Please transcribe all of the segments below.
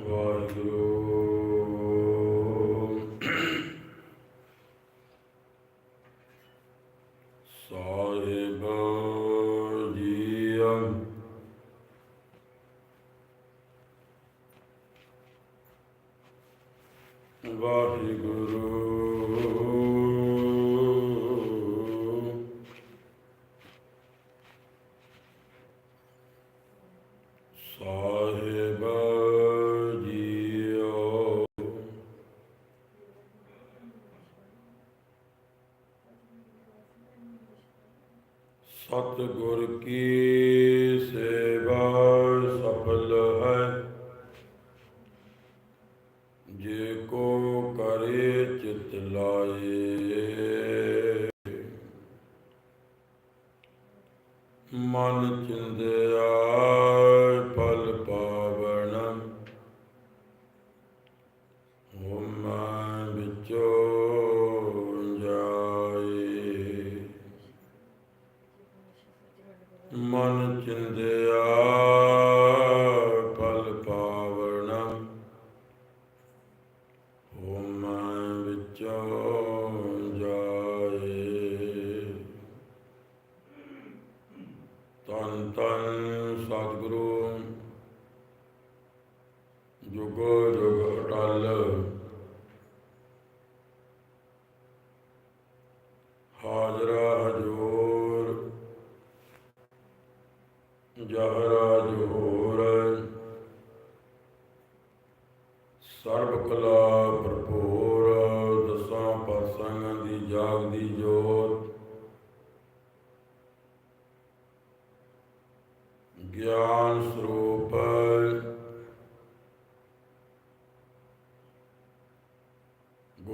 ਵਾਹਿਗੁਰੂ ਸਤਿਗੁਰ ਕੀ ਸੇਵਾ ਸਫਲ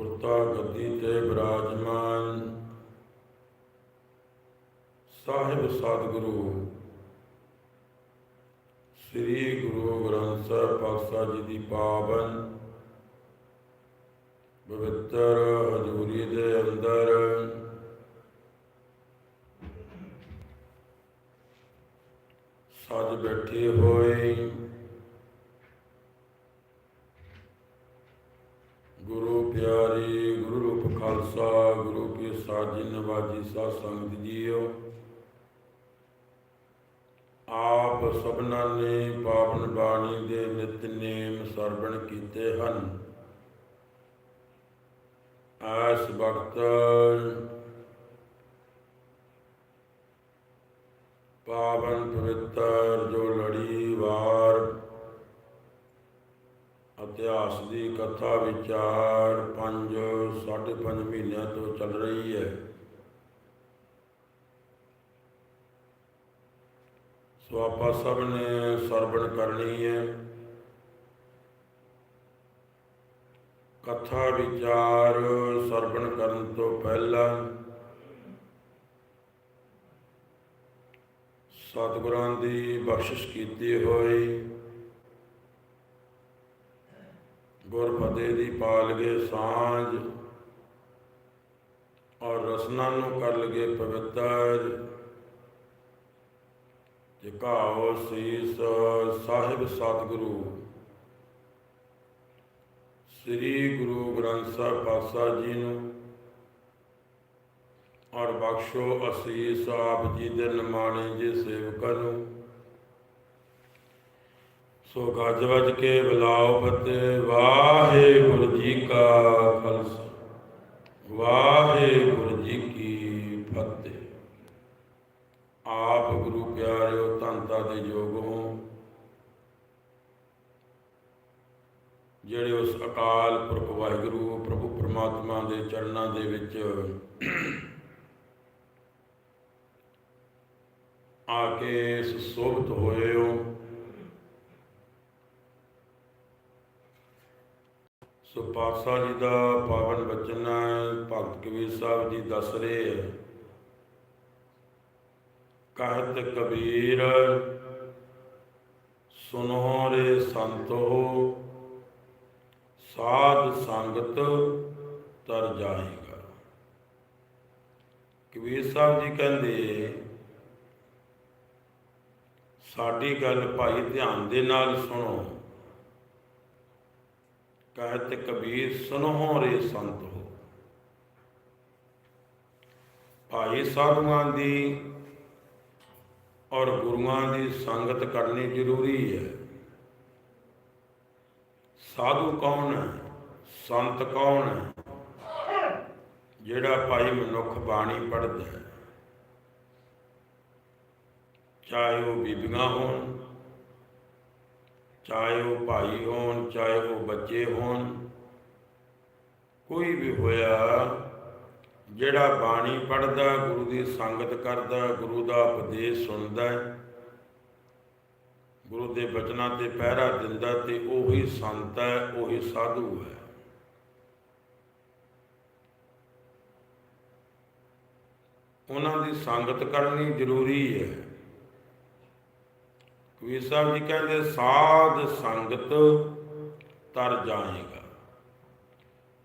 ਗੁਰਤਾ ਗੱਦੀ ਤੇ ਬਿਰਾਜਮਾਨ। ਸਾਹਿਬ ਸਤਿਗੁਰੂ, ਸ੍ਰੀ ਗੁਰੂ ਗ੍ਰੰਥ ਸਾਹਿਬ ਪਾਤਸ਼ਾਹ ਜੀ ਦੀ ਪਾਵਨ ਪਵਿੱਤਰ ਹਜ਼ੂਰੀ ਦੇ ਅੰਦਰ। ਸੱਜ ਬੈਠੇ ਹੋਏ ਖਾਲਸਾ ਗੁਰੂ ਕੀ ਸਾਜੀ ਨਵਾਜੀ ਸਾਧ ਸੰਗਤ ਜੀਓ ਆਪ ਸਭਨਾਂ ਨੇ ਪਾਵਨ ਬਾਣੀ ਦੇ ਨਿਤਨੇਮ ਸਰਵਣ ਕੀਤੇ ਹਨ ਆਸ ਵਕਤ ਪਾਵਨ ਪਵਿੱਤਰ ਜੋ ਇਤਿਹਾਸ ਦੀ ਕਥਾ ਵਿਚਾਰ ਪੰਜ, ਸਾਢੇ ਪੰਜ ਮਹੀਨਿਆਂ ਤੋਂ ਚੱਲ ਰਹੀ ਹੈ। ਸੋ ਆਪਾਂ ਸਭ ਨੇ ਸਰਵਣ ਕਰਨੀ ਹੈ। ਕਥਾ ਵਿਚਾਰ ਸਰਵਣ ਕਰਨ ਤੋਂ ਪਹਿਲਾਂ ਸਤਿਗੁਰਾਂ ਦੀ ਬਖਸ਼ਿਸ਼ ਕੀਤੀ ਹੋਈ। ਗੁਰ ਫਤਿਹ ਦੀ ਪਾਲ ਗਏ ਸਾਂਝ, ਔਰ ਰਸਨਾ ਨੂੰ ਕਰ ਲਗੇ ਪਵਿੱਤਰ ਝੁਕਾਓ ਸੀਸ ਸਾਹਿਬ ਸਤਿਗੁਰੂ, ਸ੍ਰੀ ਗੁਰੂ ਗ੍ਰੰਥ ਸਾਹਿਬ ਪਾਤਸ਼ਾਹ ਜੀ ਨੂੰ, ਔਰ ਬਖਸ਼ੋ ਅਸੀਸ ਆਪ ਜੀ ਦੇ ਨਿਮਾਣੇ ਜੇ ਸੇਵਕਾਂ ਨੂੰ। ਸੋ ਗੱਜ ਵੱਜ ਕੇ ਬੁਲਾਓ ਫਤਿਹ। ਵਾਹਿਗੁਰੂ ਜੀ ਕਾ ਖਾਲਸਾ। ਵਾਹਿਗੁਰੂ ਜੀ ਕੀ ਫਤਿਹ। ਆਪ ਗੁਰੂ ਪਿਆਰਿਓ ਧੰਤਾ ਦੇ ਯੋਗ ਹੋ। ਜਿਹੜੇ ਉਸ ਅਕਾਲ ਪੁਰਖ ਵਾਹਿਗੁਰੂ, ਪ੍ਰਭੂ ਪਰਮਾਤਮਾ ਦੇ ਚਰਨਾਂ ਦੇ ਵਿੱਚ ਆ ਕੇ ਸੁਸੋਭਤ ਹੋਏ ਹੋ ਸੋ ਪਾਤਸ਼ਾਹ ਜੀ ਦਾ ਪਾਵਨ ਬਚਨ ਹੈ, ਭਗਤ ਕਬੀਰ ਸਾਹਿਬ ਜੀ ਦੱਸ ਰਹੇ ਹੈ। ਕਹਿਤ ਕਬੀਰ, ਸੁਨੋ ਰੇ ਸੰਤੋ ਸਾਧ ਸੰਗਤ ਤਰ ਜਾਏਗਾ ਕਬੀਰ ਸਾਹਿਬ ਜੀ ਕਹਿੰਦੇ, ਸਾਡੀ ਗੱਲ ਭਾਈ ਧਿਆਨ ਦੇ ਨਾਲ ਸੁਣੋ। ਕਹਿਤ ਕਬੀਰ ਸੁਨੋ ਰੇ ਸੰਤ ਹੋ। ਭਾਈ ਸਾਧੂਆਂ ਦੀ ਔਰ ਗੁਰੂਆਂ ਦੀ ਸੰਗਤ ਕਰਨੀ ਜ਼ਰੂਰੀ ਹੈ। ਸਾਧੂ ਕੌਣ ਹੈ? ਸੰਤ ਕੌਣ ਹੈ? ਜਿਹੜਾ ਭਾਈ ਮਨੁੱਖ ਬਾਣੀ ਪੜ੍ਹਦਾ ਹੈ। ਚਾਹੇ ਉਹ ਬੀਬੀਆਂ ਹੋਣ ਚਾਹੇ ਉਹ ਭਾਈ ਹੋਣ, ਚਾਹੇ ਉਹ ਬੱਚੇ ਹੋਣ, ਕੋਈ ਵੀ ਹੋਇਆ, ਜਿਹੜਾ ਬਾਣੀ ਪੜ੍ਹਦਾ, ਗੁਰੂ ਦੀ ਸੰਗਤ ਕਰਦਾ, ਗੁਰੂ ਦਾ ਉਪਦੇਸ਼ ਸੁਣਦਾ ਗੁਰੂ ਦੇ ਬਚਨਾਂ ਤੇ ਪਹਿਰਾ ਦਿੰਦਾ ਤੇ ਉਹੀ ਸੰਤ ਹੈ, ਉਹੀ ਸਾਧੂ ਹੈ। ਉਹਨਾਂ ਦੀ ਸੰਗਤ ਕਰਨੀ ਜ਼ਰੂਰੀ ਹੈ। ਕਬੀਰ ਸਾਹਿਬ ਜੀ ਕਹਿੰਦੇ, ਸਾਧ ਸੰਗਤ ਤਰ ਜਾਏਗਾ।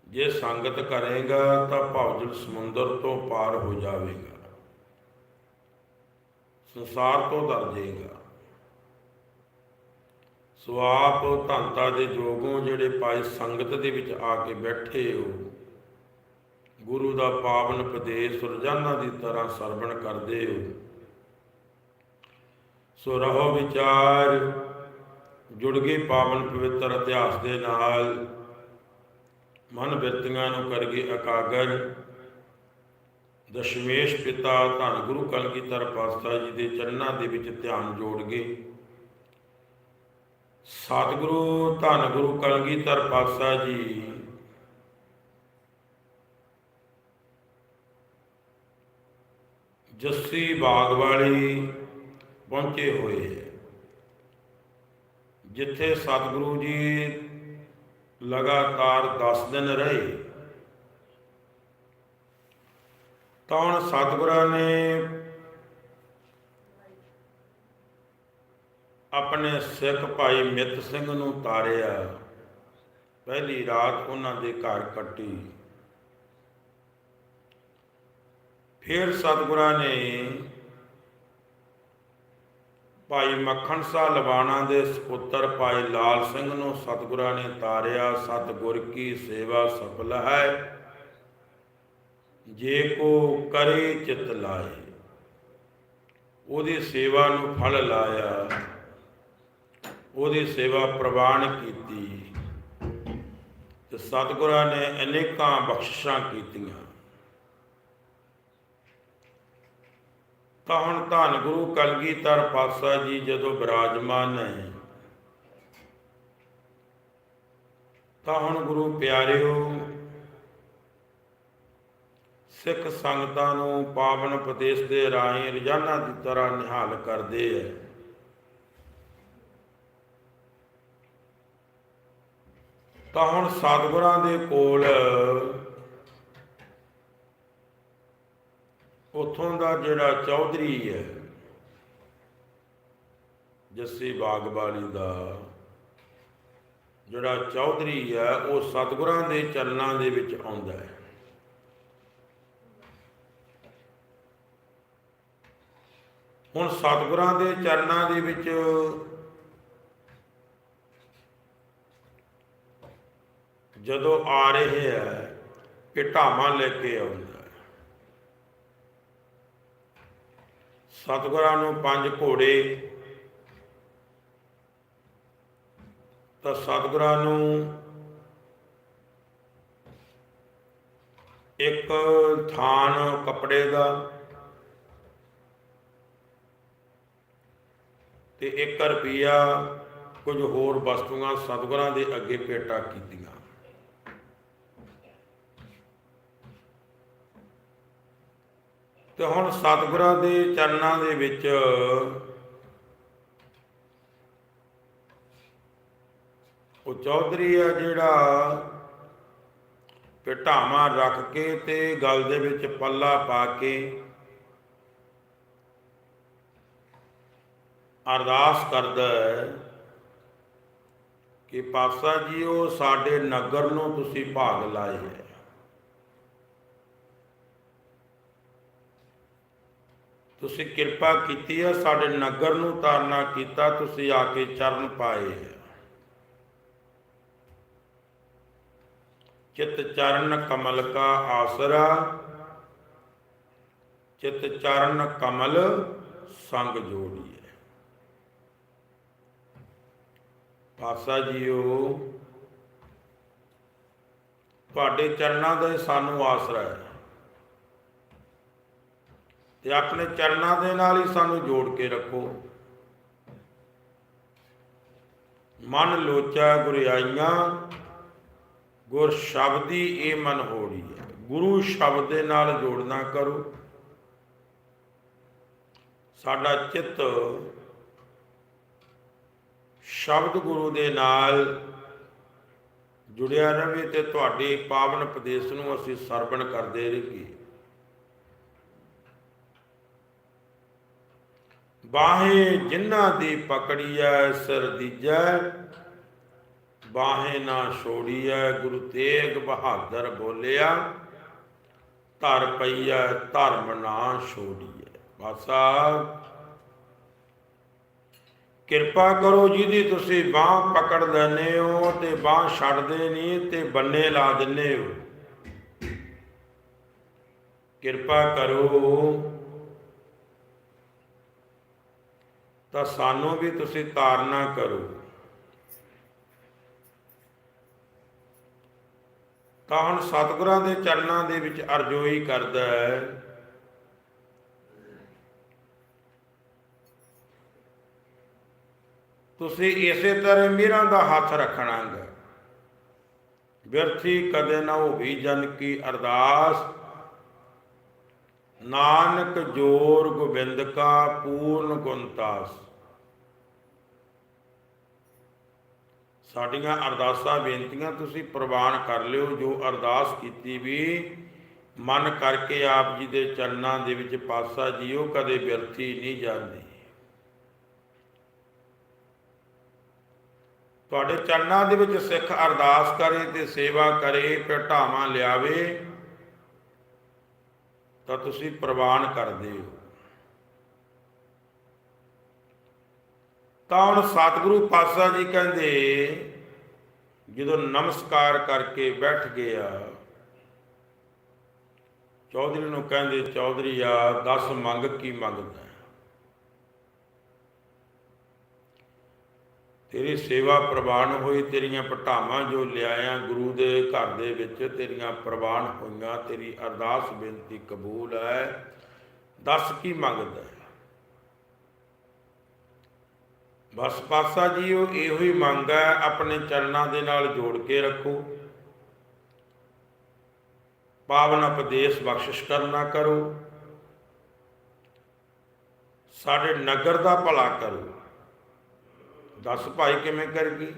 ਜੇ ਸੰਗਤ ਕਰੇਗਾ ਤਾਂ ਭਵਜਲ ਸਮੁੰਦਰ ਤੋਂ ਪਾਰ ਹੋ ਜਾਵੇਗਾ। ਸੰਸਾਰ ਤੋਂ ਤਰ ਜਾਏਗਾ। ਸੋ ਆਪ ਧੰਤਾ ਦੇ ਜੋਗੋਂ ਜਿਹੜੇ ਪਾਏ ਸੰਗਤ ਦੇ ਵਿੱਚ ਆ ਕੇ ਬੈਠੇ ਹੋ, ਗੁਰੂ ਦਾ ਪਾਵਨ ਉਪਦੇਸ਼ ਰੋਜ਼ਾਨਾ ਦੀ ਤਰ੍ਹਾਂ ਸਰਵਣ ਕਰਦੇ ਹੋ। ਸੋ ਰਹੋ ਵਿਚਾਰ, ਜੁੜ ਗਏ ਪਾਵਨ ਪਵਿੱਤਰ ਇਤਿਹਾਸ ਦੇ ਨਾਲ। ਮਨ ਬਿਰਤੀਆਂ ਨੂੰ ਕਰ ਗਏ ਅਕਾਗਰ ਦਸ਼ਮੇਸ਼ ਪਿਤਾ ਧੰਨ ਗੁਰੂ ਕਲਗੀਧਰ ਪਾਤਸ਼ਾਹ ਜੀ ਦੇ ਚਰਨਾਂ ਦੇ ਵਿੱਚ ਧਿਆਨ ਜੋੜ ਗਏ। ਸਤਿਗੁਰੂ ਧੰਨ ਗੁਰੂ ਕਲਗੀਧਰ ਪਾਤਸ਼ਾਹ ਜੀ। ਜੱਸੀ ਬਾਗ ਵਾਲੀ ਪਹੁੰਚੇ ਹੋਏ ਹੈ। ਜਿੱਥੇ ਸਤਿਗੁਰੂ ਜੀ ਲਗਾਤਾਰ 10 ਦਿਨ ਰਹੇ, ਤਾਂ ਹੁਣ ਸਤਿਗੁਰਾਂ ਨੇ ਆਪਣੇ ਸਿੱਖ ਭਾਈ ਮਿੱਤ ਸਿੰਘ ਨੂੰ ਤਾਰਿਆ। ਪਹਿਲੀ ਰਾਤ ਉਹਨਾਂ ਦੇ ਘਰ ਕੱਟੀ। ਫਿਰ ਸਤਿਗੁਰਾਂ ਨੇ ਭਾਈ ਮੱਖਣ ਸ਼ਾਹ ਲਵਾਣਾ ਦੇ ਸੁਪੁੱਤਰ ਭਾਈ ਲਾਲ ਸਿੰਘ ਨੂੰ ਸਤਿਗੁਰਾਂ ਨੇ ਤਾਰਿਆ, ਸਤਿਗੁਰ ਕੀ ਸੇਵਾ ਸਫਲ ਹੈ? ਜੇ ਕੋ ਕਰੇ ਚਿਤ ਲਾਏ, ਉਹਦੀ ਸੇਵਾ ਨੂੰ ਫਲ ਲਾਇਆ, ਉਹਦੀ ਸੇਵਾ ਪ੍ਰਵਾਨ ਕੀਤੀ, ਤੇ ਸਤਿਗੁਰਾਂ ਨੇ ਅਨੇਕਾਂ ਬਖਸ਼ਿਸ਼ਾਂ ਕੀਤੀਆਂ। ਤਾਂ ਹੁਣ ਧੰਨ ਗੁਰੂ ਕਲਗੀਧਰ ਪਾਤਸ਼ਾਹ ਜੀ ਜਦੋਂ ਬਿਰਾਜਮਾਨ ਨੇ। ਤਾਂ ਹੁਣ ਗੁਰੂ ਪਿਆਰਿਓ, ਸਿੱਖ ਸੰਗਤਾਂ ਨੂੰ ਪਾਵਨ ਉਪਦੇਸ਼ ਦੇ ਰਾਹੀਂ ਰੋਜ਼ਾਨਾ ਦੀ ਤਰ੍ਹਾਂ ਨਿਹਾਲ ਕਰਦੇ ਐ। ਤਾਂ ਹੁਣ ਸਤਿਗੁਰਾਂ ਦੇ ਕੋਲ ਉਥੋਂ ਦਾ ਜਿਹੜਾ ਚੌਧਰੀ ਹੈ, ਜੱਸੀ ਬਾਗਬਾਲੀ ਦਾ, ਜਿਹੜਾ ਚੌਧਰੀ ਹੈ, ਉਹ ਸਤਿਗੁਰਾਂ ਦੇ ਚਰਨਾਂ ਦੇ ਵਿੱਚ ਆਉਂਦਾ ਹੈ। ਹੁਣ ਸਤਿਗੁਰਾਂ ਦੇ ਚਰਨਾਂ ਦੇ ਵਿੱਚ ਜਦੋਂ ਆ ਰਹੇ ਹੈ ਪਿਟਾਵਾਂ ਲੈ ਕੇ ਆਉਂਦਾ ਹੈ ਸਤਿਗੁਰਾਂ ਨੂੰ ਪੰਜ ਘੋੜੇ। ਤਾਂ ਸਤਿਗੁਰਾਂ ਨੂੰ ਇੱਕ ਥਾਨ ਕੱਪੜੇ ਦਾ ਤੇ 1 ਰੁਪਿਆ ਕੁਝ ਹੋਰ ਵਸਤੂਆਂ ਸਤਿਗੁਰਾਂ ਦੇ ਅੱਗੇ ਭੇਟਾ ਕੀਤੀਆਂ। ਤੇ ਹੁਣ ਸਤਿਗੁਰਾਂ ਦੇ ਚਰਨਾਂ ਦੇ ਵਿੱਚ ਉਹ ਚੌਧਰੀ ਆ ਜਿਹੜਾ ਪਿਟਾਵਾਂ ਰੱਖ ਕੇ ਤੇ ਗਲ ਦੇ ਵਿੱਚ ਪੱਲਾ ਪਾ ਕੇ ਅਰਦਾਸ ਕਰਦਾ ਹੈ ਕਿ ਪਾਸਾ ਜੀਓ ਸਾਡੇ ਨਗਰ ਨੂੰ ਤੁਸੀਂ ਭਾਗ ਲਾਏ ਹੈ। ਤੁਸੀਂ ਕਿਰਪਾ ਕੀਤੀ ਹੈ, ਸਾਡੇ ਨਗਰ ਨੂੰ ਤਾਰਨਾ ਕੀਤਾ, ਤੁਸੀਂ ਆ ਕੇ ਚਰਨ ਪਾਏ ਹੈ। ਚਿਤ ਚਰਨ ਕਮਲ ਕਾ ਆਸਰਾ, ਚਿਤ ਚਰਨ ਕਮਲ ਸੰਗ ਜੋੜੀਏ ਪਾਸਾ ਜੀਓ, ਤੁਹਾਡੇ ਚਰਨਾਂ ਦਾ ਸਾਨੂੰ ਆਸਰਾ ਹੈ। ਤੇ ਆਪਣੇ ਚਰਨਾਂ ਦੇ ਨਾਲ ਹੀ ਸਾਨੂੰ ਜੋੜ ਕੇ ਰੱਖੋ। ਮਨ ਲੋਚਾ ਗੁਰਿਆਈਆਂ ਗੁਰ ਸ਼ਬਦੀ ਇਹ ਮਨ ਹੋੜੀ ਹੈ। ਗੁਰੂ ਸ਼ਬਦ ਦੇ ਨਾਲ ਜੋੜਨਾ ਕਰੋ। ਸਾਡਾ ਚਿੱਤ ਸ਼ਬਦ ਗੁਰੂ ਦੇ ਨਾਲ ਜੁੜਿਆ ਰਹੇ ਤੇ ਤੁਹਾਡੇ ਪਾਵਨ ਉਪਦੇਸ਼ ਨੂੰ ਅਸੀਂ ਸਰਵਣ ਕਰਦੇ ਰਹੀਏ। ਬਾਹੇ ਜਿਨ੍ਹਾਂ ਦੀ ਪਕੜੀਐ, ਸਿਰ ਦੀਜੈ। ਬਾਹੇ ਨਾ ਛੋੜੀਐ, ਗੁਰੂ ਤੇਗ ਬਹਾਦਰ ਬੋਲਿਆ, ਧਰ ਪਈਐ, ਧਰਮ ਨਾ ਛੋੜੀਐ। ਬਾਸਾ ਕਿਰਪਾ ਕਰੋ ਜਿਹਦੀ ਤੁਸੀਂ ਬਾਹ ਪਕੜ ਲੈਨੇ ਹੋ, ਤੇ ਬਾਹ ਛੱਡਦੇ ਨਹੀਂ, ਤੇ ਬੰਨੇ ਲਾ ਦਿੰਨੇ ਹੋ। ਕਿਰਪਾ ਕਰੋ ਤਾਂ ਸਾਨੂੰ ਵੀ ਤੁਸੀਂ ਤਾਰਨਾ ਕਰੋ। ਤਾਂ ਹੁਣ ਸਤਿਗੁਰਾਂ ਦੇ ਚਰਨਾਂ ਦੇ ਵਿੱਚ ਅਰਜ਼ੋਈ ਕਰਦਾ ਹੈ। ਤੁਸੀਂ ਇਸੇ ਤਰ੍ਹਾਂ ਮੀਰਾਂ ਦਾ ਹੱਥ ਰੱਖਣਾ ਹੈ। ਵਿਅਰਥੀ ਕਦੇ ਨਾ ਹੋਵੀ ਜਨ ਕੀ ਅਰਦਾਸ। ਨਾਨਕ ਜੋਰ ਗੋਬਿੰਦ ਕਾ ਪੂਰਨ ਗੁਣਤਾਸ ਸਾਡੀਆਂ ਅਰਦਾਸਾਂ, ਬੇਨਤੀਆਂ ਤੁਸੀਂ ਪ੍ਰਵਾਨ ਕਰ ਲਿਓ। ਜੋ ਅਰਦਾਸ ਕੀਤੀ ਵੀ ਮਨ ਕਰਕੇ ਆਪ ਜੀ ਦੇ ਚਰਨਾਂ ਦੇ ਵਿੱਚ ਪਾਸਾ ਜੀਓ, ਕਦੇ ਬਿਰਥੀ ਨਹੀਂ ਜਾਂਦੀ। ਤੁਹਾਡੇ ਚਰਨਾਂ ਦੇ ਵਿੱਚ ਸਿੱਖ ਅਰਦਾਸ ਕਰੇ ਤੇ ਸੇਵਾ ਕਰੇ ਭਟਾਵਾਂ ਲਿਆਵੇ, ਤਾਂ ਤੁਸੀਂ ਪ੍ਰਵਾਨ ਕਰਦੇ ਹੋ ਤਾਂ ਹੁਣ ਸਤਿਗੁਰੂ ਪਾਤਸ਼ਾਹ ਜੀ ਕਹਿੰਦੇ, ਜਦੋਂ ਨਮਸਕਾਰ ਕਰਕੇ ਬੈਠ ਗਿਆ ਚੌਧਰੀ ਨੂੰ ਕਹਿੰਦੇ, ਚੌਧਰੀ ਆ 10 ਮੰਗ ਕੀ ਮੰਗਦਾ ਤੇਰੀ ਸੇਵਾ ਪ੍ਰਵਾਨ ਹੋਈ, ਤੇਰੀਆਂ ਪਟਾਵਾਂ ਜੋ ਲਿਆਇਆ ਗੁਰੂ ਦੇ ਘਰ ਦੇ ਵਿੱਚ, ਤੇਰੀਆਂ ਪ੍ਰਵਾਨ ਹੋਈਆਂ, ਤੇਰੀ ਅਰਦਾਸ ਬੇਨਤੀ ਕਬੂਲ ਹੈ। ਦੱਸ ਕੀ ਮੰਗਦਾ ਹੈ ਬਸ ਪਾਸਾ ਜੀ ਉਹ ਇਹੋ ਹੀ ਮੰਗ ਹੈ, ਆਪਣੇ ਚਰਨਾਂ ਦੇ ਨਾਲ ਜੋੜ ਕੇ ਰੱਖੋ। ਪਾਵਨ ਉਪਦੇਸ਼ ਬਖਸ਼ਿਸ਼ ਕਰਨਾ ਕਰੋ। ਸਾਡੇ ਨਗਰ ਦਾ ਭਲਾ ਕਰੋ। ਦੱਸ ਭਾਈ ਕਿਵੇਂ ਕਰ ਗਈ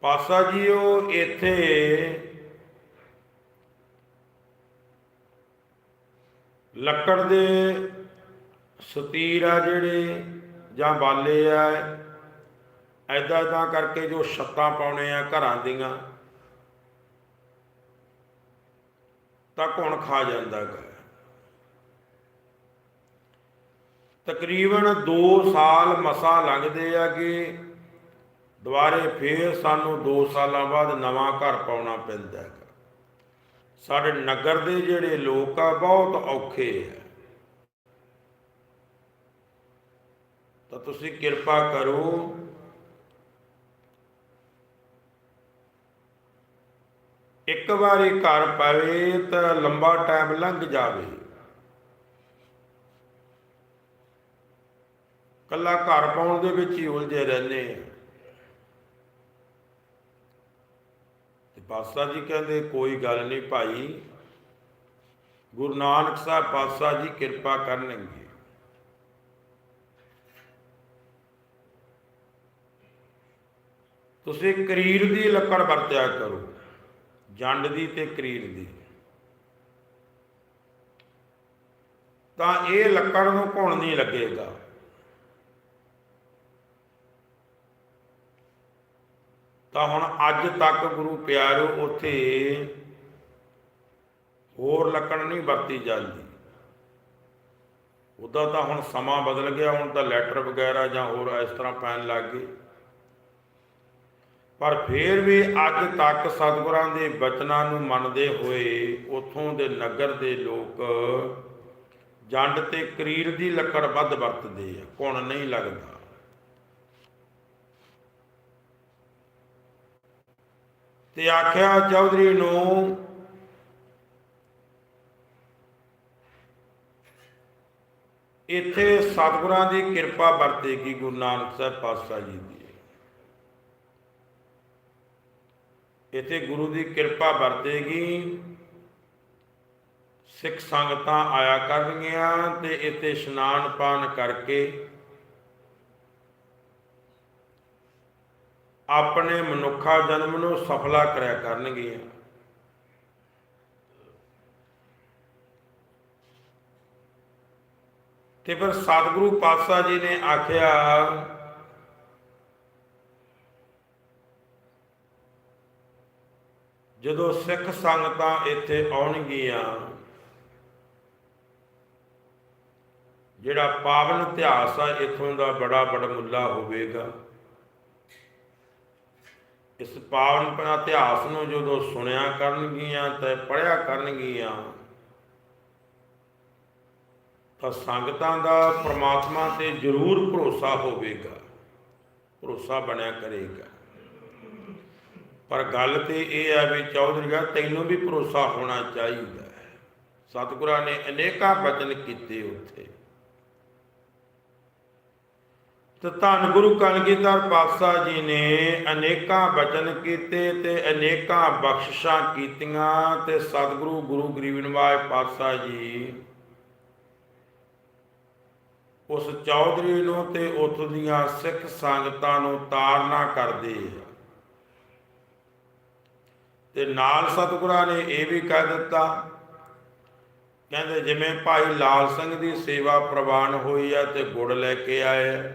ਪਾਸਾ ਜੀ ਉਹ ਇੱਥੇ ਲੱਕੜ ਦੇ ਸਤੀਰ ਆ ਜਿਹੜੇ ਜਾਂ ਬਾਲੇ ਆ ਐਦਾਂ ਐਦਾਂ ਕਰਕੇ ਜੋ ਛੱਤਾਂ ਪਾਉਣੇ ਆ ਘਰਾਂ ਦੀਆਂ, ਤਾਂ ਕੌਣ ਖਾ ਜਾਂਦਾ ਹੈ ਤਕਰੀਬਨ 2 ਸਾਲ ਮਸਾ ਲੰਘਦੇ ਆ ਕਿ ਦੁਬਾਰੇ ਫੇਰ ਸਾਨੂੰ 2 ਸਾਲਾਂ ਬਾਅਦ ਨਵਾਂ ਘਰ ਪਾਉਣਾ ਪੈਂਦਾ ਹੈ ਸਾਡੇ ਨਗਰ ਦੇ ਜਿਹੜੇ ਲੋਕ ਆ, ਬਹੁਤ ਔਖੇ ਆ। ਤਾਂ ਤੁਸੀਂ ਕਿਰਪਾ ਕਰੋ। ਇੱਕ ਵਾਰੀ ਘਰ ਪਵੇ ਤਾਂ ਲੰਬਾ ਟਾਈਮ ਲੰਘ ਜਾਵੇ। ਕੱਲਾ ਘਰ ਪਾਉਣ ਦੇ ਵਿੱਚ ਹੀ ਉਲਝੇ ਰਹਿੰਦੇ ਆ। ਤੇ ਪਾਤਸ਼ਾਹ ਜੀ ਕਹਿੰਦੇ, ਕੋਈ ਗੱਲ ਨਹੀਂ ਭਾਈ। ਗੁਰੂ ਨਾਨਕ ਸਾਹਿਬ ਪਾਤਸ਼ਾਹ ਜੀ ਕਿਰਪਾ ਕਰਨਗੇ। ਤੁਸੀਂ ਕਰੀਰ ਦੀ ਲੱਕੜ ਵਰਤਿਆ ਕਰੋ, ਜੰਡ ਦੀ ਤੇ ਕਰੀਰ ਦੀ। ਤਾਂ ਇਹ ਲੱਕੜ ਨੂੰ ਘੁਣ ਨਹੀਂ ਲੱਗੇਗਾ। ਤਾਂ ਹੁਣ ਅੱਜ ਤੱਕ ਗੁਰੂ ਪਿਆਰੋ, ਉੱਥੇ ਹੋਰ ਲੱਕੜ ਨਹੀਂ ਵਰਤੀ ਜਾਂਦੀ। ਉਹਦਾ ਤਾਂ ਹੁਣ ਸਮਾਂ ਬਦਲ ਗਿਆ, ਹੁਣ ਤਾਂ ਲੈਟਰ ਵਗੈਰਾ ਜਾਂ ਹੋਰ ਇਸ ਤਰ੍ਹਾਂ ਪੈਣ ਲੱਗ ਗਏ। ਪਰ ਫੇਰ ਵੀ ਅੱਜ ਤੱਕ ਸਤਿਗੁਰਾਂ ਦੇ ਬਚਨਾਂ ਨੂੰ ਮੰਨਦੇ ਹੋਏ ਉਥੋਂ ਦੇ ਨਗਰ ਦੇ ਲੋਕ ਜੰਡ ਤੇ ਕਰੀਰ ਦੀ ਲੱਕੜ ਵੱਧ ਵਰਤਦੇ ਆ ਕੁਣ ਨਹੀਂ ਲੱਗਦਾ। ਤੇ ਆਖਿਆ ਚੌਧਰੀ ਨੂੰ, ਇੱਥੇ ਸਤਿਗੁਰਾਂ ਦੀ ਕਿਰਪਾ ਵਰਤੇਗੀ ਗੁਰੂ ਨਾਨਕ ਸਾਹਿਬ ਪਾਤਸ਼ਾਹ ਜੀ ਦੀ। ਇੱਥੇ ਗੁਰੂ ਦੀ ਕਿਰਪਾ ਵਰਤੇਗੀ। ਸਿੱਖ ਸੰਗਤਾਂ ਆਇਆ ਕਰਨਗੀਆਂ ਤੇ ਇੱਥੇ ਇਸ਼ਨਾਨ ਪਾਨ ਕਰਕੇ ਆਪਣੇ ਮਨੁੱਖਾ ਜਨਮ ਨੂੰ ਸਫਲਾ ਕਰਿਆ ਕਰਨਗੀਆਂ। ਤੇ ਫਿਰ ਸਤਿਗੁਰੂ ਪਾਤਸ਼ਾਹ ਜੀ ਨੇ ਆਖਿਆ ਜਦੋਂ ਸਿੱਖ ਸੰਗਤਾਂ ਇੱਥੇ ਆਉਣਗੀਆਂ, ਜਿਹੜਾ ਪਾਵਨ ਇਤਿਹਾਸ ਆ, ਇਥੋਂ ਦਾ ਬੜਾ ਬੜਮੁੱਲਾ ਹੋਵੇਗਾ। ਇਸ ਪਾਵਨ ਇਤਿਹਾਸ ਨੂੰ ਜਦੋਂ ਸੁਣਿਆ ਕਰਨਗੀਆਂ ਤੇ ਪੜਿਆ ਕਰਨਗੀਆਂ, ਤਾਂ ਸੰਗਤਾਂ ਦਾ ਪ੍ਰਮਾਤਮਾ ਤੇ ਜ਼ਰੂਰ ਭਰੋਸਾ ਹੋਵੇਗਾ। ਭਰੋਸਾ ਬਣਿਆ ਕਰੇਗਾ। ਪਰ ਗੱਲ ਤੇ ਇਹ ਹੈ ਵੀ ਚੌਧਰੀਆ ਤੈਨੂੰ ਵੀ ਭਰੋਸਾ ਹੋਣਾ ਚਾਹੀਦਾ ਹੈ। ਸਤਿਗੁਰਾਂ ਨੇ ਅਨੇਕਾਂ ਬਚਨ ਕੀਤੇ ਉੱਥੇ। ਤੇ ਧੰਨ ਗੁਰੂ ਕਲਗੀਧਰ ਪਾਤਸ਼ਾਹ ਜੀ ਨੇ ਅਨੇਕਾਂ ਬਚਨ ਕੀਤੇ ਤੇ ਅਨੇਕਾਂ ਬਖਸ਼ਿਸ਼ਾਂ ਕੀਤੀਆਂ ਤੇ ਸਤਿਗੁਰੂ ਗੁਰੂ ਗਰੀਬ ਪਾਤਸ਼ਾਹ ਜੀ ਉਸ ਚੌਧਰੀ ਨੂੰ ਤੇ ਉਥ ਦੀਆਂ ਸਿੱਖ ਸੰਗਤਾਂ ਨੂੰ ਤਾਰਨਾ ਕਰਦੇ ਆ। ਤੇ ਨਾਲ ਸਤਿਗੁਰਾਂ ਨੇ ਇਹ ਵੀ ਕਹਿ ਦਿੱਤਾ, ਕਹਿੰਦੇ ਜਿਵੇਂ ਭਾਈ ਲਾਲ ਸਿੰਘ ਦੀ ਸੇਵਾ ਪ੍ਰਵਾਨ ਹੋਈ ਆ ਤੇ ਗੁੜ ਲੈ ਕੇ ਆਏ ਆ।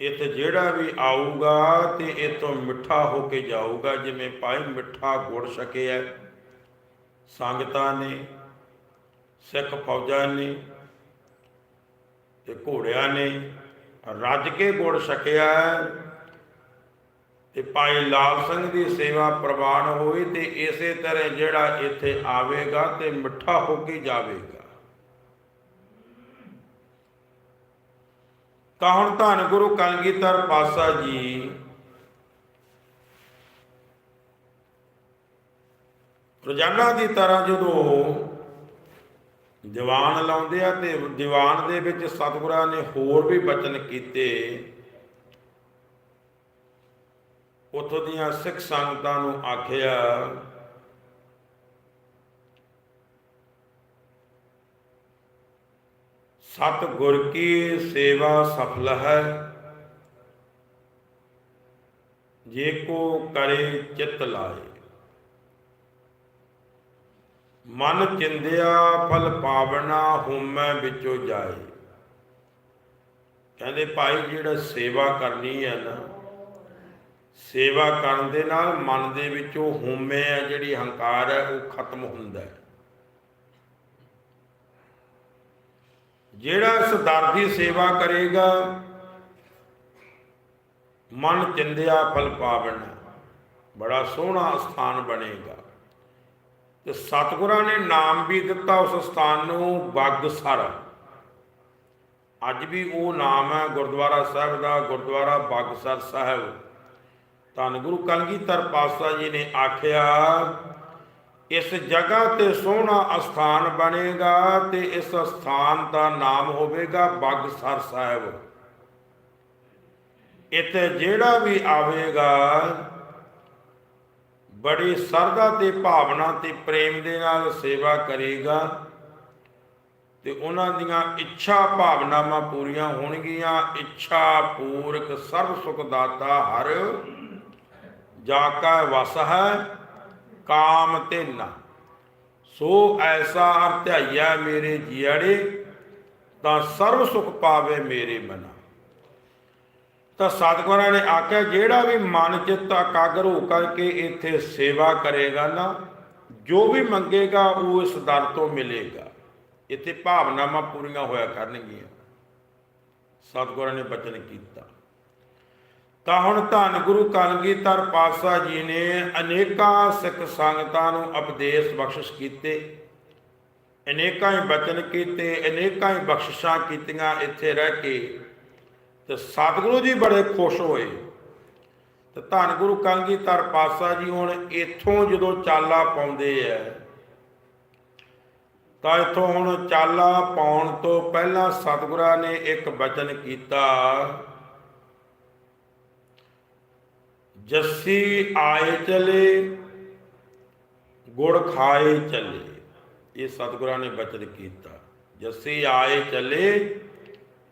ਇੱਥੇ ਜਿਹੜਾ ਵੀ ਆਊਗਾ ਤੇ ਇਤੋਂ ਮਿੱਠਾ ਹੋ ਕੇ ਜਾਊਗਾ, ਜਿਵੇਂ ਭਾਈ ਮਿੱਠਾ ਗੁੜ ਛਕਿਆ ਸੰਗਤਾਂ ਨੇ, ਸਿੱਖ ਫੌਜਾਂ ਨੇ ਤੇ ਘੋੜਿਆਂ ਨੇ ਰੱਜ ਕੇ ਗੁੜ ਛਕਿਆ ਤੇ ਭਾਈ ਲਾਲ ਸਿੰਘ ਦੀ ਸੇਵਾ ਪ੍ਰਵਾਨ ਹੋਈ ਤੇ ਇਸੇ ਤਰ੍ਹਾਂ ਜਿਹੜਾ ਇੱਥੇ ਆਵੇਗਾ ਤੇ ਮਿੱਠਾ ਹੋ ਕੇ ਜਾਵੇਗਾ। ਤਾਂ ਹੁਣ ਧੰਨ ਗੁਰੂ ਕਲਗੀਧਰ ਪਾਸਾ ਜੀ ਰੋਜ਼ਾਨਾ ਦੀ ਤਰ੍ਹਾਂ ਜਦੋਂ ਦੀਵਾਨ ਲਾਉਂਦੇ ਆ ਤੇ ਦੀਵਾਨ ਦੇ ਵਿੱਚ ਸਤਿਗੁਰਾਂ ਨੇ ਹੋਰ ਵੀ ਬਚਨ ਕੀਤੇ ਉਥੋਂ ਦੀਆਂ ਸਿੱਖ ਸੰਗਤਾਂ ਨੂੰ ਆਖਿਆ ਸਤ ਗੁਰ ਕੀ ਸੇਵਾ ਸਫਲ ਹੈ? ਜੇ ਕੋ ਕਰੇ ਚਿਤ ਲਾਏ। ਮਨ ਚਿੰਦਿਆ ਫਲ ਪਾਵਣਾ ਹੁਮੈ ਵਿੱਚੋਂ ਜਾਏ। ਕਹਿੰਦੇ ਭਾਈ, ਜਿਹੜਾ ਸੇਵਾ ਕਰਨੀ ਹੈ ਨਾ ਸੇਵਾ ਕਰਨ ਦੇ ਨਾਲ ਮਨ ਦੇ ਵਿੱਚੋਂ ਹਉਮੈ ਹੈ ਜਿਹੜੀ ਹੰਕਾਰ ਹੈ ਉਹ ਖਤਮ ਹੁੰਦਾ ਹੈ। ਜਿਹੜਾ ਇਸ ਦਰ ਦੀ ਸੇਵਾ ਕਰੇਗਾ, ਮਨ ਚਿੰਦਿਆ ਫਲ ਪਾਵਣ, ਬੜਾ ਸੋਹਣਾ ਸਥਾਨ ਬਣੇਗਾ। ਤੇ ਸਤਿਗੁਰਾਂ ਨੇ ਨਾਮ ਵੀ ਦਿੱਤਾ ਉਸ ਸਥਾਨ ਨੂੰ ਬਗਸਰ ਅੱਜ ਵੀ ਉਹ ਨਾਮ ਹੈ ਗੁਰਦੁਆਰਾ ਸਾਹਿਬ ਦਾ, ਗੁਰਦੁਆਰਾ ਬਗਸਰ ਸਾਹਿਬ। ਧੰਨ ਗੁਰੂ ਕਲਗੀਧਰ ਪਾਤਸ਼ਾਹ ਜੀ ਨੇ ਆਖਿਆ, ਇਸ ਜਗ੍ਹਾ ਤੇ ਸੋਹਣਾ ਅਸਥਾਨ ਬਣੇਗਾ ਤੇ ਇਸ ਸਥਾਨ ਦਾ ਨਾਮ ਹੋਵੇਗਾ ਬਗਸਰ ਸਾਹਿਬ। ਇੱਥੇ ਜਿਹੜਾ ਵੀ ਆਵੇਗਾ, ਬੜੀ ਸਰਦਾ ਤੇ ਭਾਵਨਾ ਤੇ ਪ੍ਰੇਮ ਦੇ ਨਾਲ ਸੇਵਾ ਕਰੇਗਾ ਤੇ ਉਹਨਾਂ ਦੀਆਂ ਇੱਛਾ ਭਾਵਨਾਵਾਂ ਪੂਰੀਆਂ ਹੋਣਗੀਆਂ। ਇੱਛਾ ਪੂਰਕ ਸਰਬ ਸੁਖ ਦਾਤਾ ਹਰ ਜਾ ਕੈ ਵਸ ਹੈ ਕਾਮ ਤੇ ਨਾ ਸੋ ਐਸਾ ਅਰਧਿਆਈਆ ਮੇਰੇ ਜੀੜੇ ਤਾਂ ਸਰਬ ਸੁਖ ਪਾਵੇ ਮੇਰੇ ਮਨਾ। ਤਾਂ ਸਤਿਗੁਰਾਂ ਨੇ ਆਖਿਆ, ਜਿਹੜਾ ਵੀ ਮਨ ਚਿੱਤ ਇਕਾਗਰ ਹੋ ਕਰਕੇ ਇੱਥੇ ਸੇਵਾ ਕਰੇਗਾ ਨਾ, ਜੋ ਵੀ ਮੰਗੇਗਾ, ਉਹ ਇਸ ਦਰ ਤੋਂ ਮਿਲੇਗਾ। ਇੱਥੇ ਭਾਵਨਾਵਾਂ ਪੂਰੀਆਂ ਹੋਇਆ ਕਰਨਗੀਆਂ। ਸਤਿਗੁਰਾਂ ਨੇ ਬਚਨ ਕੀਤਾ। ਤਾਂ ਹੁਣ ਧੰਨ ਗੁਰੂ ਕਲਗੀਧਰ ਪਾਤਸ਼ਾਹ ਜੀ ਨੇ ਅਨੇਕਾਂ ਸਿੱਖ ਸੰਗਤਾਂ ਨੂੰ ਉਪਦੇਸ਼ ਬਖਸ਼ਿਸ਼ ਕੀਤੇ। ਅਨੇਕਾਂ ਹੀ ਬਚਨ ਕੀਤੇ, ਅਨੇਕਾਂ ਹੀ ਬਖਸ਼ਿਸ਼ਾਂ ਕੀਤੀਆਂ ਇੱਥੇ ਰਹਿ ਕੇ। ਤੇ ਸਤਿਗੁਰੂ ਜੀ ਬੜੇ ਖੁਸ਼ ਹੋਏ। ਤੇ ਧੰਨ ਗੁਰੂ ਕਲਗੀਧਰ ਪਾਤਸ਼ਾਹ ਜੀ ਹੁਣ ਇੱਥੋਂ ਜਦੋਂ ਚਾਲਾ ਪਾਉਂਦੇ ਐ, ਤਾਂ ਇੱਥੋਂ ਹੁਣ ਚਾਲਾ ਪਾਉਣ ਤੋਂ ਪਹਿਲਾਂ ਸਤਿਗੁਰਾਂ ਨੇ ਇੱਕ ਬਚਨ ਕੀਤਾ। ਜੱਸੀ ਆਏ ਚਲੇ, ਗੁੜ ਖਾਏ ਚਲੇ। ਇਹ ਸਤਿਗੁਰਾਂ ਨੇ ਬਚਨ ਕੀਤਾ। ਜੱਸੀ ਆਏ ਚਲੇ,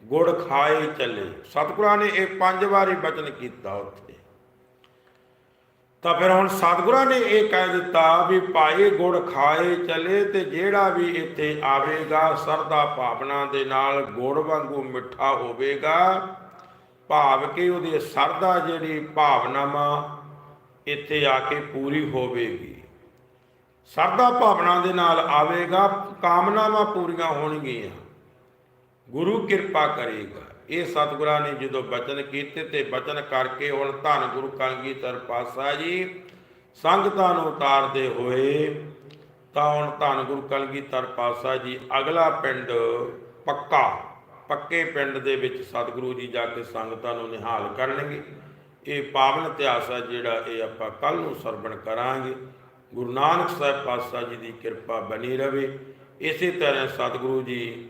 ਗੁੜ ਖਾਏ ਚਲੇ। ਸਤਿਗੁਰਾਂ ਨੇ ਇਹ ਪੰਜ ਵਾਰੀ ਬਚਨ ਕੀਤਾ ਉੱਥੇ। ਤਾਂ ਫਿਰ ਹੁਣ ਸਤਿਗੁਰਾਂ ਨੇ ਇਹ ਕਹਿ ਦਿੱਤਾ ਵੀ ਭਾਈ ਗੁੜ ਖਾਏ ਚਲੇ ਤੇ ਜਿਹੜਾ ਵੀ ਇੱਥੇ ਆਵੇਗਾ ਸਰਦਾ ਭਾਵਨਾ ਦੇ ਨਾਲ ਗੁੜ ਵਾਂਗੂ ਮਿੱਠਾ ਹੋਵੇਗਾ। ਭਾਵ ਕਿ ਉਹਦੀ ਸਰਦਾ ਜਿਹੜੀ ਭਾਵਨਾਵਾਂ ਇੱਥੇ ਆ ਕੇ ਪੂਰੀ ਹੋਵੇਗੀ। ਸਰਦਾ ਭਾਵਨਾ ਦੇ ਨਾਲ ਆਵੇਗਾ, ਕਾਮਨਾਵਾਂ ਪੂਰੀਆਂ ਹੋਣਗੀਆਂ। ਗੁਰੂ ਕਿਰਪਾ ਕਰੇਗਾ। ਇਹ ਸਤਿਗੁਰਾਂ ਨੇ ਜਦੋਂ ਬਚਨ ਕੀਤੇ ਤੇ ਬਚਨ ਕਰਕੇ ਹੁਣ ਧੰਨ ਗੁਰੂ ਕਲਗੀਧਰ ਪਾਤਸ਼ਾਹ ਜੀ ਸੰਗਤਾਂ ਨੂੰ ਉਤਾਰਦੇ ਹੋਏ ਤਾਂ ਹੁਣ ਧੰਨ ਗੁਰੂ ਕਲਗੀਧਰ ਪਾਤਸ਼ਾਹ ਜੀ ਅਗਲਾ ਪਿੰਡ ਪੱਕਾ। ਪੱਕੇ ਪਿੰਡ ਦੇ ਵਿੱਚ ਸਤਿਗੁਰੂ ਜੀ ਜਾ ਕੇ ਸੰਗਤਾਂ ਨੂੰ ਨਿਹਾਲ ਕਰਨਗੇ। ਇਹ ਪਾਵਨ ਇਤਿਹਾਸ ਹੈ ਜਿਹੜਾ ਇਹ ਆਪਾਂ ਕੱਲ ਨੂੰ ਸਰਵਣ ਕਰਾਂਗੇ। ਗੁਰੂ ਨਾਨਕ ਸਾਹਿਬ ਪਾਤਸ਼ਾਹ ਜੀ ਦੀ ਕਿਰਪਾ ਬਣੀ ਰਵੇ। ਇਸੇ ਤਰ੍ਹਾਂ ਸਤਿਗੁਰੂ ਜੀ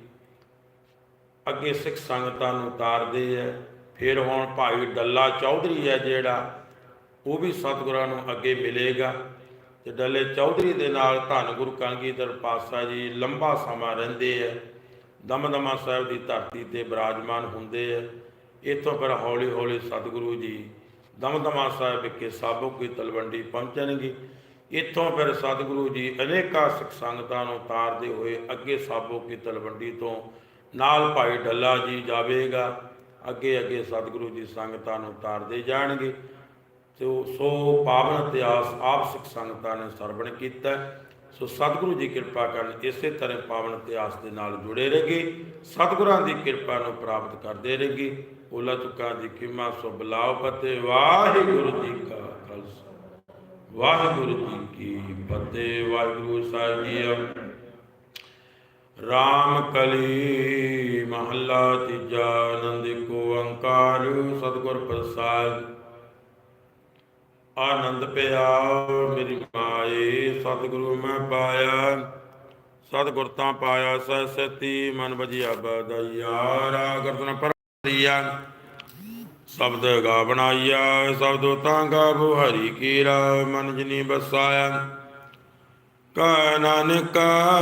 ਅੱਗੇ ਸਿੱਖ ਸੰਗਤਾਂ ਨੂੰ ਉਤਾਰਦੇ ਐ ਫਿਰ ਹੁਣ ਭਾਈ ਡੱਲਾ ਚੌਧਰੀ ਹੈ ਜਿਹੜਾ, ਉਹ ਵੀ ਸਤਿਗੁਰਾਂ ਨੂੰ ਅੱਗੇ ਮਿਲੇਗਾ। ਤੇ ਡੱਲੇ ਚੌਧਰੀ ਦੇ ਨਾਲ ਧੰਨ ਗੁਰੂ ਕਲਗੀਧਰ ਪਾਤਸ਼ਾਹ ਜੀ ਲੰਬਾ ਸਮਾਂ ਰਹਿੰਦੇ ਐ ਦਮਦਮਾ ਸਾਹਿਬ ਦੀ ਧਰਤੀ ਤੇ ਬਿਰਾਜਮਾਨ ਹੁੰਦੇ ਐ ਇੱਥੋਂ ਫਿਰ ਹੌਲੀ ਹੌਲੀ ਸਤਿਗੁਰੂ ਜੀ ਦਮਦਮਾ ਸਾਹਿਬ ਵਿਖੇ ਸਾਬੋ ਕੀ ਤਲਵੰਡੀ ਪਹੁੰਚਣਗੇ। ਇੱਥੋਂ ਫਿਰ ਸਤਿਗੁਰੂ ਜੀ ਅਨੇਕਾਂ ਸਿੱਖ ਸੰਗਤਾਂ ਨੂੰ ਉਤਾਰਦੇ ਹੋਏ ਅੱਗੇ ਸਾਬੋ ਕੀ ਤਲਵੰਡੀ ਤੋਂ ਨਾਲ ਭਾਈ ਡੱਲਾ ਜੀ ਜਾਵੇਗਾ। ਅੱਗੇ ਅੱਗੇ ਸਤਿਗੁਰੂ ਜੀ ਸੰਗਤਾਂ ਨੂੰ ਉਤਾਰਦੇ ਜਾਣਗੇ। ਤੇ ਉਹ ਸੋ ਪਾਵਨ ਇਤਿਹਾਸ ਆਪ ਸਿੱਖ ਸੰਗਤਾਂ ਨੇ ਸਰਵਣ ਕੀਤਾ। ਸੋ ਸਤਿਗੁਰੂ ਜੀ ਕਿਰਪਾ ਕਰਨ ਇਸੇ ਤਰ੍ਹਾਂ ਪਾਵਨ ਇਤਿਹਾਸ ਦੇ ਨਾਲ ਜੁੜੇ ਰਹੇਗੇ ਸਤਿਗੁਰਾਂ ਦੀ ਕਿਰਪਾ ਨੂੰ ਪ੍ਰਾਪਤ ਕਰਦੇ ਰਹੇਗੇ ਓਲਾ ਤੁਕਾਂ ਦੀ ਖਿਮਾ ਸੋ ਬਲਾਉ ਫਤਿਹ। ਵਾਹਿਗੁਰੂ ਜੀ ਕਾ ਖਾਲਸਾ। ਵਾਹਿਗੁਰੂ ਜੀ ਕੀ ਫਤਿਹ। ਵਾਹਿਗੁਰੂ ਸਾਹਿਬ ਜੀ ਰਾਮ ਕਲੀ ਮਹੱਲਾ ਤੀਜਾ ਆਨੰਦ ਕੋ ਓੰਕਾਰ। ਸਤਿਗੁਰ ਪ੍ਰਸਾਦ ਆਨੰਦ ਪਿਆ, ਮੇਰੀ ਮਾਏ, ਸਤਿਗੁਰੂ ਮੈਂ ਪਾਇਆ। ਸਤਿਗੁਰ ਤਾਂ ਪਾਇਆ, ਸਹਿ ਸਤੀ ਮਨ ਵਜਿਆ ਬਦਈਆ ਰਾਗਰਤਨ ਪਰਿਆ ਸ਼ਬਦ ਗਾ ਬਣਾਈਆ, ਸ਼ਬਦ ਤਾਂ ਗਾਵੋ ਹਰੀ ਕੀਰਾ, ਮਨ ਜਨੀ ਬਸਾਇਆ। ਕਾ ਨਾਨਕਾ